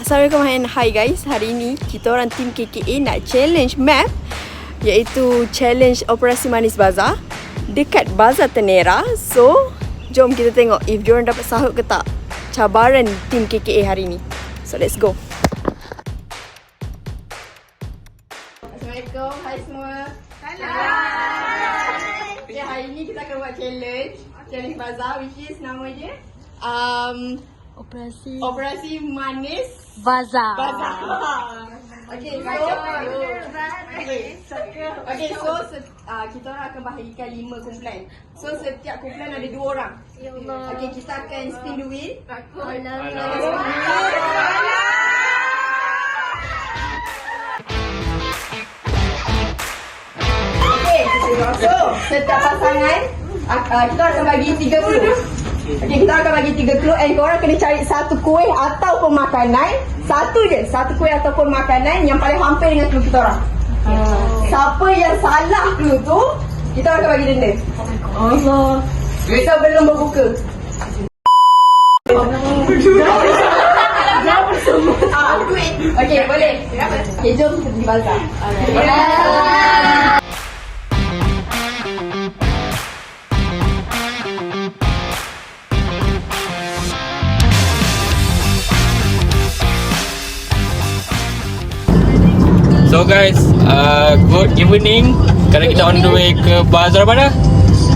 Assalamualaikum and hi guys. Hari ni kita orang tim KKA nak challenge map Iaitu challenge Operasi Manis Bazar Dekat Bazar Tenera. So Jom kita tengok if diorang dapat sahut ke tak Cabaran tim KKA hari ni So let's go which is nama dia um, Operasi Operasi Manis Bazar. Bazar. Okay, so okay, okay, so uh, kita orang akan bahagikan lima kumpulan. So setiap kumpulan ada dua orang. Ya Allah. Okay, kita akan spin the wheel. Okay, so setiap pasangan uh, kita akan bagi tiga clue. Okay, kita akan bagi tiga clue and korang kena cari satu kuih ataupun makanan. Satu je, satu kuih ataupun makanan yang paling hampir dengan clue kita orang. Siapa yang salah clue tu, kita akan bagi denda. Allah. Kita belum berbuka. Ah, kuih. Okay, boleh. Okay, jom kita pergi bazar. So guys, uh, good evening. Sekarang kita on the way ke bazar mana?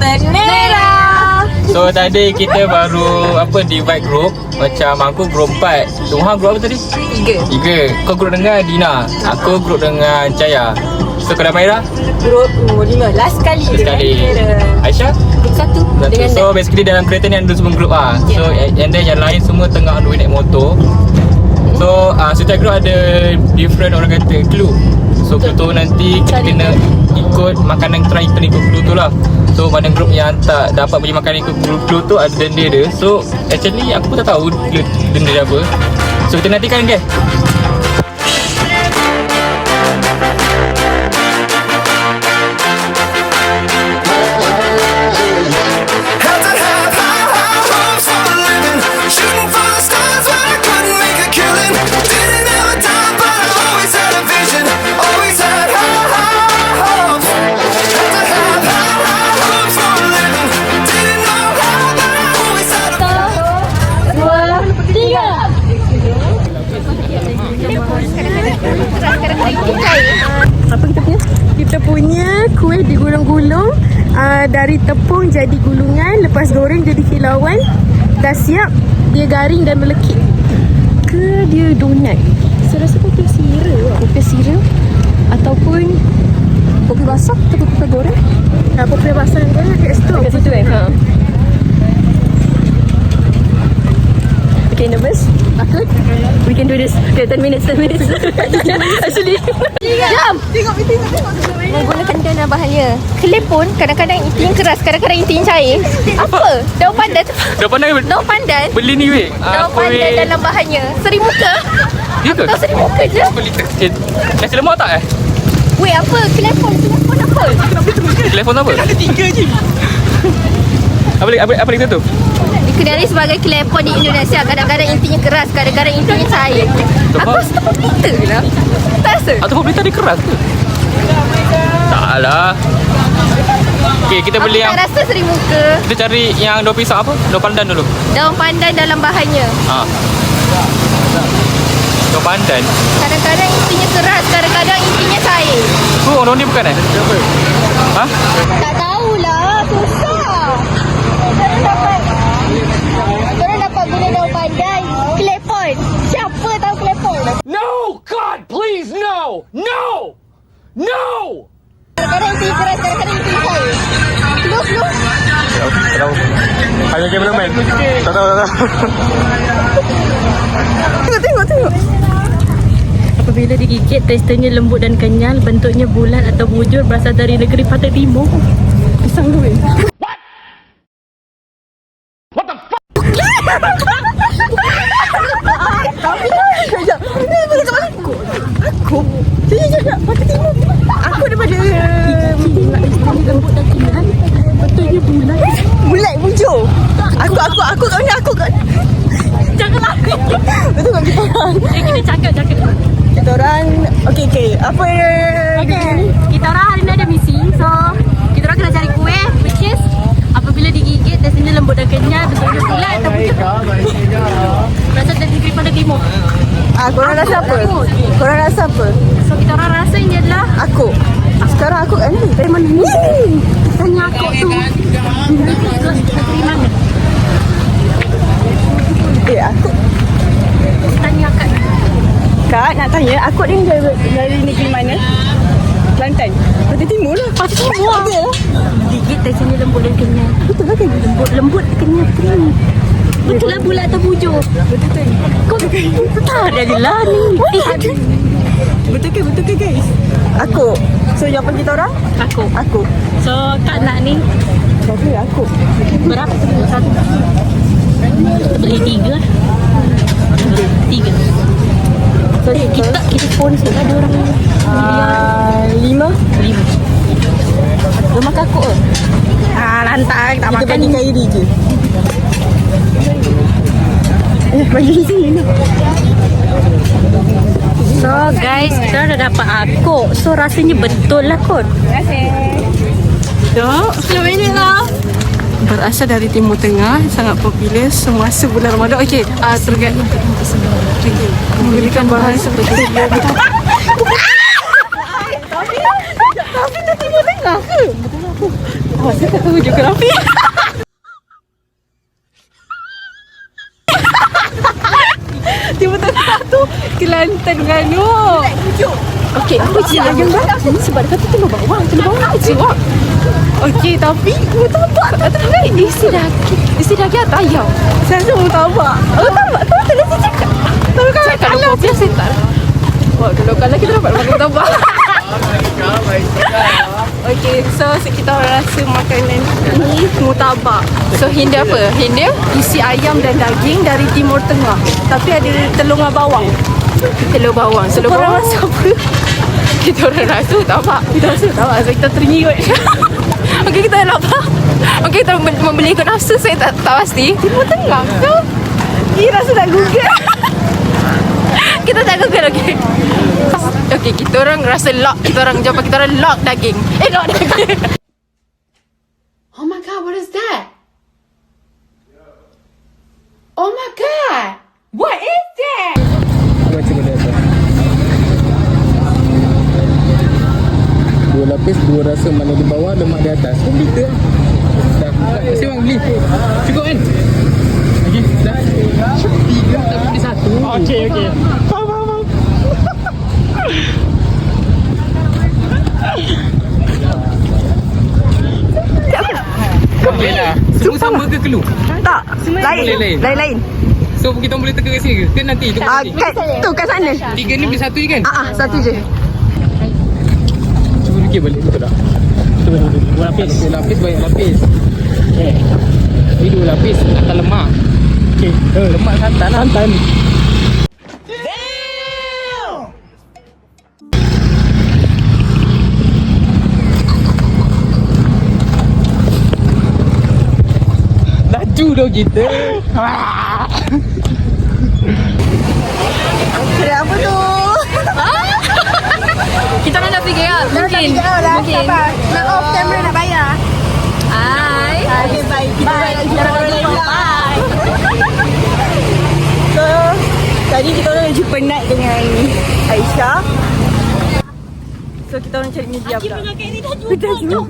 Tenera. So tadi kita baru apa divide group Macam aku group 4 Tuhan group apa tadi? Tiga. Tiga Kau group dengan Dina Aku group dengan Caya So kau dah Maira? Grup oh, lima. Last kali. Sekali Aisyah? Grup satu. Satu. Dengan So basically dalam kereta ni ada semua group ah. So and then yang lain semua tengah on the way naik motor. So uh, setiap group ada different orang kata clue. So clue tu nanti kita kena ikut makanan try kita ikut clue tu lah. So mana group yang tak dapat bagi makanan ikut clue, clue tu ada denda dia. So actually aku pun tak tahu denda dia apa. So kita nantikan guys. Uh, Dari tepung jadi gulungan Lepas goreng jadi kilauan. Dah siap Dia garing dan melekit. Ke dia donat? Saya rasa kopi sira Kopi sira Ataupun Kopi basah Atau kopi goreng? Kopi basah dan goreng Kat situ. Kat situ kan ha. Okay nervous? Takut? We can do this Okay 10 minutes 10 minutes Actually Jom Menggunakan dana bahannya. Kelipun kadang-kadang intinya keras, kadang-kadang intinya cair. Apa? Daun pandan. Dah pandai Daun pandan. beli ni weh. Daun pandan dalam bahannya. Seri muka. Ya ke? Tahu seri muka je. Beli eh, nasi lemak tak eh? Weh apa? Kelipun. Kelipun apa? Telefon apa? Ada tiga je. Apa lagi, apa, apa lagi satu? Dikenali sebagai kelepon di Indonesia. Kadang-kadang intinya keras, kadang-kadang intinya cair. Aku rasa tempat kita lah. Tak rasa? Atau berita dia keras ke? Tak lah Okay kita beli Aku yang tak rasa seri muka. Kita cari yang daun pisang apa? Daun pandan dulu Daun pandan dalam bahannya. ha. Daun pandan Kadang-kadang intinya keras, kadang-kadang intinya cair. Tu orang ni bukan eh? Siapa? Ha? Tak tahulah, susah. Korang dapat Korang dapat guna daun pandan Klepon Siapa tahu klepon? No! God, please, no! No! No! Cair Slow, slow Tak tahu Hanya Tak tahu, Tengok, tengok, tengok. Apabila digigit, teksturnya lembut dan kenyal, bentuknya bulat atau bujur berasal dari negeri pantai timur. Pisang tu, What? What the fuck? Sekejap. Ini boleh kat aku. Aku? Sekejap, sekejap. Pantai timur. Aku daripada... Teksturnya lembut dan kenyal, Betulnya bulat. Bulat bujur. Aku aku aku kat mana aku kat Jangan lari. Betul kat kita orang. Eh, kita cakap, cakap. Kita orang okey okey. Apa Okay. Kita orang hari ni ada misi. So, kita orang kena cari kuih which is apabila digigit rasanya lembut dan kenyal, bentuknya bulat atau bujuk. Rasa dari negeri pada timur. Ah, korang rasa apa? Korang rasa apa? So, kita orang rasa ini adalah Aku. Sekarang aku kat ni. dari mana ni? Tanya aku tu. Eh, aku Tanya akak. Kak nak tanya, aku ni dari, dari negeri mana? Kelantan. Pantai Timur lah. Pantai Timur. Betul lah. Gigit rasanya lembut dan kenyal. Betul lah kan? Lembut, lembut, kenyal, kering. Betul lah bulat atau bujuk? Betul kan? Kau tak ada je lah ni. Eh, Betul ke? Betul ke guys? Aku. So jawapan kita orang? Aku. Aku. So, Kak nak ni Berapa aku? berapa? Satu. Beli tiga. Tiga. So, kita kita sponsor ada orang Uh, lima. lima. Rumah kakak ke? Ah, lantang. Tak Kita makan bagi ni. kairi je. Eh, bagi di sini ni. So, guys, kita dah dapat akuk. So, rasanya betul lah kot. Dok. Selamat minit lah. Berasal dari Timur Tengah, sangat popular semasa bulan Ramadan. Okey, uh, terkait okay. memberikan bahan seperti Tapi tu Timur Tengah ke? Oh, saya tak tahu geografi. Timur Tengah tu Kelantan tu. Okey, apa je ayam bakar ni sebab dia kata telur bawang, telur bawang je wak? Okey, tapi murtabak tak terbaik. Isi daging. Isi daging atau ayam? Saya rasa murtabak. Oh, murtabak. Kau tak boleh cakap. Tapi kalau kalau biasa tak. Wah, kalau kalau kita dapat makan murtabak. Okey, so kita rasa makanan ini murtabak. So Hindia apa? Hindia isi ayam dan daging dari Timur Tengah. Tapi ada telur dengan bawang. Telur bawang. Telur bawang rasa apa? Kita orang rasa murtabak. Kita rasa murtabak. So kita teringikut. Okey, kita lapar. Okey, kita mem- membeli ikut nafsu. Saya tak, tak pasti. Timur Tengah ke? Dia rasa tak google. kita tak google, okey. Okey, kita orang rasa lock. Kita orang jawab kita orang lock daging. Eh, lock daging. Oh my god, what is that? Oh my god! What is Dua lapis, dua rasa mana di bawah, lemak di atas. Kau beli ke? Dah. Kasih bang beli. Cukup kan? Lagi? Dah. Tiga tak beli satu. Okey, okey. Faham, faham, faham. Boleh lah. Semua sama ke kelu? Tak, lain. Lain-lain. Lain-lain. So kita boleh teka kat sini ke? Ke nanti? Tunggu Ah, nanti. kat tu kat sana. Tiga ni beli satu je kan? Ah, ah, satu je. Fikir balik betul tak? Betul betul betul. Dua lapis. Dua lapis banyak lapis. Okay. Ni dua lapis atas lemak. Okey. Uh, lemak santan lah. Santan. Laju dah kita. Kira apa tu? Kita orang dah fikir lah. Mungkin. Mungkin. Nak off camera nak bayar. Hai. Okay, bye. Kita bye. Kita jumpa. Bye. So, tadi kita orang jumpa Nat dengan Aisyah. So, kita orang cari media pula. Kita jumpa.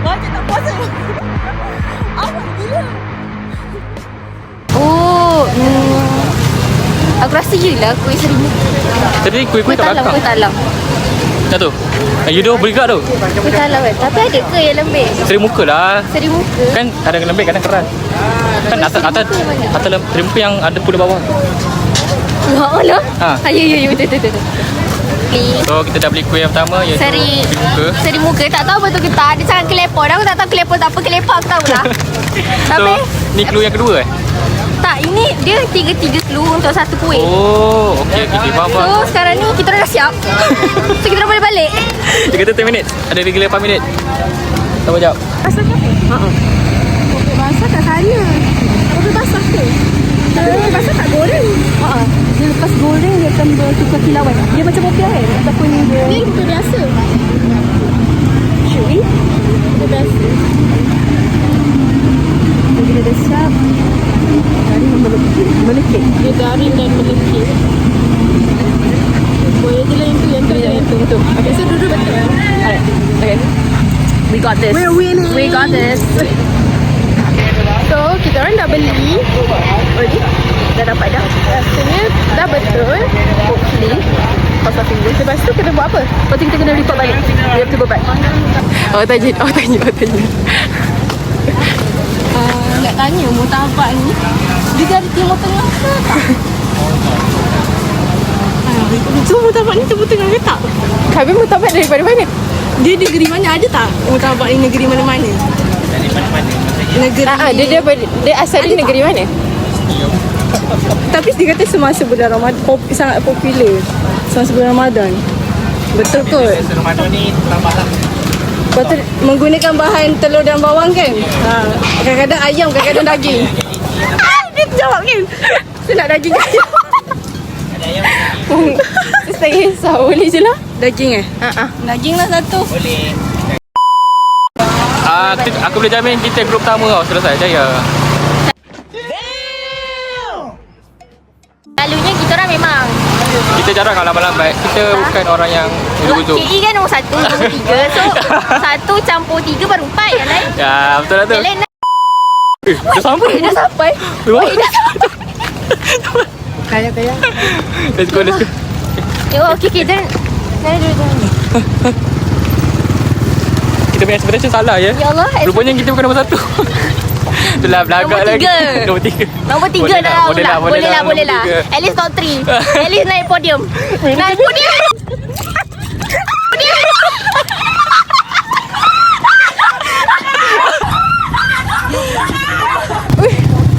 Macam tak puasa. Apa gila? Aku rasa je lah kuih seribu. Tadi kuih-kuih kat talam, belakang. kuih talam. Dah tu. Ah, you dah beri kat tu. Kuih talam kan. Tapi ada ke yang lembik? Seri muka lah. Seri muka. Kan ada yang lembek kadang keras. Kan atas atas atas lem, seri muka yang ada pula bawah. Wah, oh lah. Ha. Ha. Ya, ya, ya. Betul, betul, betul. So kita dah beli kuih yang pertama iaitu Seri seri muka. Seri muka tak tahu betul ke tak Dia sangat kelepon Aku tak tahu kelepon tak apa Kelepon aku tahu lah So Tapi ni clue yang kedua eh. Tak, ini dia tiga-tiga clue untuk satu kuih. Oh, okey okey okay, faham So sekarang ni kita dah siap. so kita orang boleh balik. Dia kata 10 minit. Ada regular 8 minit. Sabar jap. Basah ke apa? Haa. Kopi basah kat sana. Kopi basah ke? Kalau kopi basah tak goreng. Ha. Dia lepas goreng dia akan bertukar kilauan. Dia macam kopi air ataupun dia Ni kopi biasa. should we? Kopi biasa. Kita dah siap. Melekit. Melekit. Dia garing dan melekit. Boleh je lah yang tu, yang tu, yang tu. Betul. Okay, so duduk betul. Alright. Okay. We got this. We're winning. We got this. So, kita orang dah beli. Ready? Dah dapat dah. Rasanya dah betul. Hopefully. Cross our fingers. Lepas tu kena buat apa? Lepas tu kita kena report balik. We have to go back. Oh, tajid. Oh, tajid. Oh, tajid. Uh, nak tanya mutabak ni dia dari timur tengah ke tak? So mutabak ni timur tengah ke tak? Kami mutabak daripada mana? Dia negeri mana? Ada tak mutabak ni negeri mana-mana? Negeri Ah, dia, dia, dia asal dia negeri mana? Tapi dia kata semasa bulan Ramadan pop, sangat popular. Semasa bulan Ramadan. Betul kot. Ramadan ni tambah lah. Lepas tu menggunakan bahan telur dan bawang kan? Ha, kadang-kadang ayam, kadang-kadang daging. Ah, dia jawab kan? Saya nak daging ayam. Saya tak kisah. Boleh je lah. Daging eh? Ah, ah. Daging lah satu. Ah, kita- aku boleh jamin kita grup pertama tau selesai jaya. Kita jarang lah lambat-lambat. Kita bukan orang yang ujung-ujung. KE kan nombor satu, nombor tiga So, satu campur tiga baru empat yang lain Ya, betul lah tu. Yang lain Eh, dah sampai. dah sampai Eh. Eh, dah Kaya, kaya. Let's go, let's go. Eh, oh, okay, okay, dan Jangan dulu, jangan Kita punya expectation salah ya. Ya Allah, Rupanya kita bukan nombor satu. Itulah belagak Nombor lagi. tiga. Nombor tiga. Nombor tiga Boleh dah lah, lah, boleh lah, boleh lah, boleh lah. nombor tiga. At least top three. At least naik podium. Naik podium.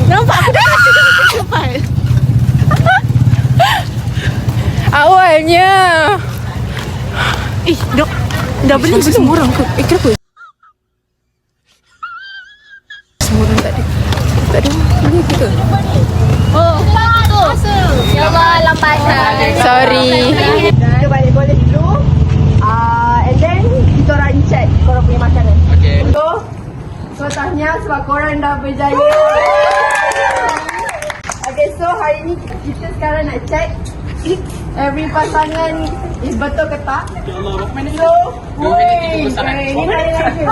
Nampak aku dah cepat. Awalnya. Eh, dah, dah beli? Semua orang ke? Eh, kenapa? Semua orang tak ada. Tak ada. Beli ke? Oh, Ya Allah, lambat. Sorry. Kita balik boleh dulu. Ah, and then kita orang check korang punya makanan. Okay. So, tahniah sebab korang dah berjaya. Okay, so hari ni kita sekarang nak check every pasangan is betul ke tak. So, woi, ini hari lagi.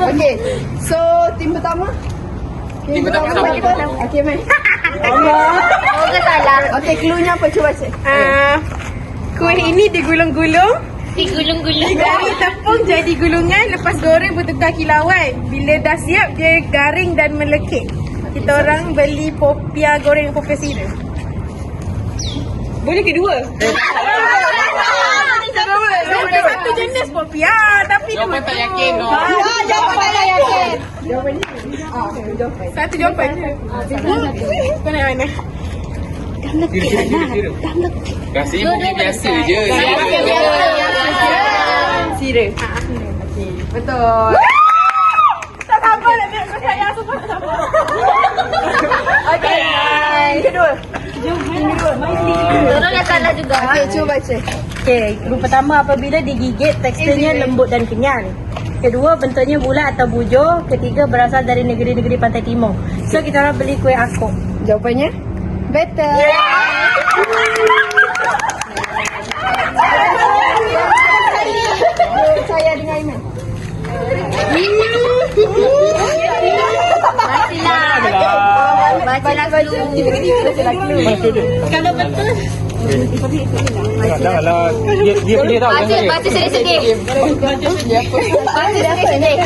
Okay, so tim pertama. Tim pertama betul. Okay, mai. Semoga salah. Okay, cluenya apa? Cuba cek. Ah, kuih ini digulung-gulung. Digulung-gulung. Dari tepung jadi gulungan Lepas goreng bertukar kilauan Bila dah siap Dia garing dan melekit Kita orang beli popia goreng popia sira Boleh kedua? Satu jenis popia Tapi dua tak yakin tu. Ah, jawapan tak yakin. Satu jawapan je Kau nak mana? Kasih mungkin biasa je. Sira Betul. Tak sabar nak tengok kau sayang Semua. Tak sabar. Okay. Kedua. Orang yang kalah juga. Okay cuba baca. Okey, grup pertama apabila digigit teksturnya lembut dan kenyal. Kedua bentuknya bulat atau bujur. Ketiga berasal dari negeri-negeri pantai timur. So kita orang beli kuih akok. Jawapannya Betul Saya dengan Iman. Baca lah. Baca lah dulu. Kalau betul Janganlah. Dia, dia pilih tau. Baca, baca sedih-sedih. Baca sedih-sedih.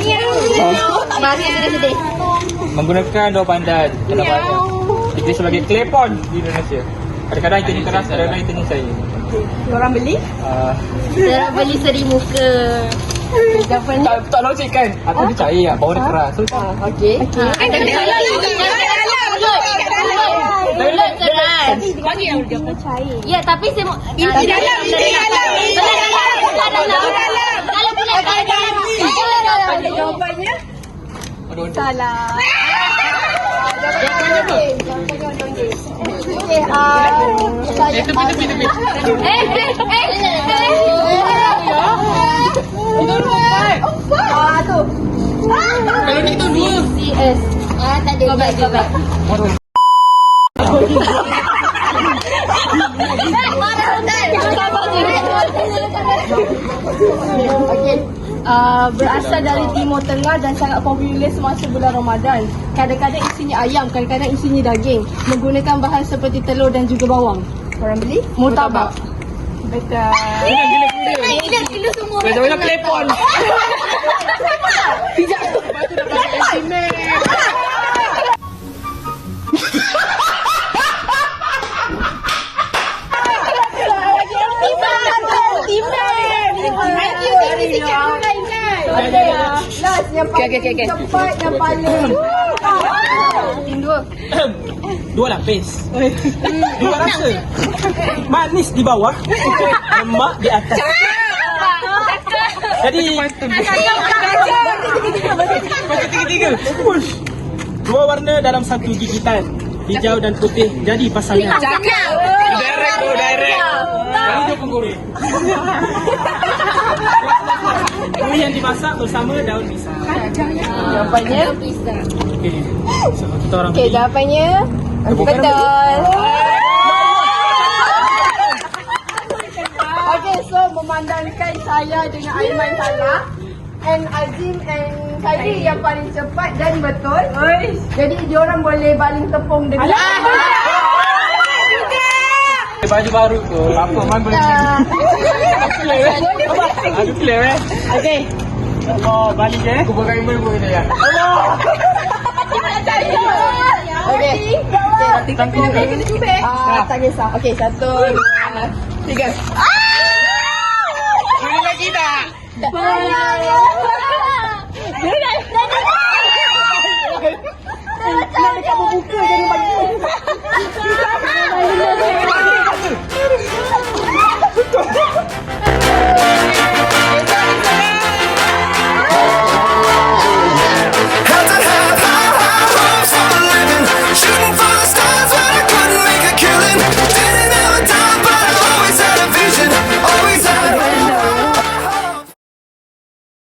Baca sedih-sedih. Menggunakan dua pandan. Kenapa? Kita sebagai klepon di Indonesia. Kadang-kadang itu ni keras, kadang-kadang itu ni saya. Korang beli? Uh, Saya beli seri muka. Jawapannya Tak, tak logik kan? Aku percaya lah, bau dia keras. So, Okey. Okay. Ada Mulut keras. Ya, tapi saya mau... Inti dalam, inti dalam. Belah dalam, belah dalam. Kalau bulat dalam. Jawapannya aduh, aduh. salah. Jawapannya okey. Jawapannya okey. Okey, ah saya Eh, tepi, tepi, tepi. Eh, eh, eh, eh. Itu empat. Ah tu. Kalau ni tu dua. CS. Ah, tak ada. Go back, go back. Okey. Uh, berasal dari Timur Tengah dan sangat popular semasa bulan Ramadan. Kadang-kadang isinya ayam, kadang-kadang isinya daging. Menggunakan bahan seperti telur dan juga bawang. Korang beli? Murtabak. Betul. Gila, gila semua. Banyak-banyak telepon. Last yang paling cepat yang paling dua Dua lapis. Dua rasa. Manis di bawah, lemak di atas. Jadi tiga-tiga. Dua warna dalam satu gigitan. Hijau dan putih jadi pasangan. Direct tu, direct. Kuih yang dimasak bersama daun pisang. Jawapannya? Okey. So, kita orang Okey jawapannya? Betul. Okey so memandangkan saya dengan Aiman salah And Azim and Khairi yang paling cepat dan betul. Jadi diorang boleh baling tepung dengan Baju baru tu. Apa, Man boleh Aku clear eh. Okey. Oh, balik eh. Aku pakai email pun dia. Okey. Tapi nak kena cuba Ah, tak kisah. Okey satu Dua Tiga. Boleh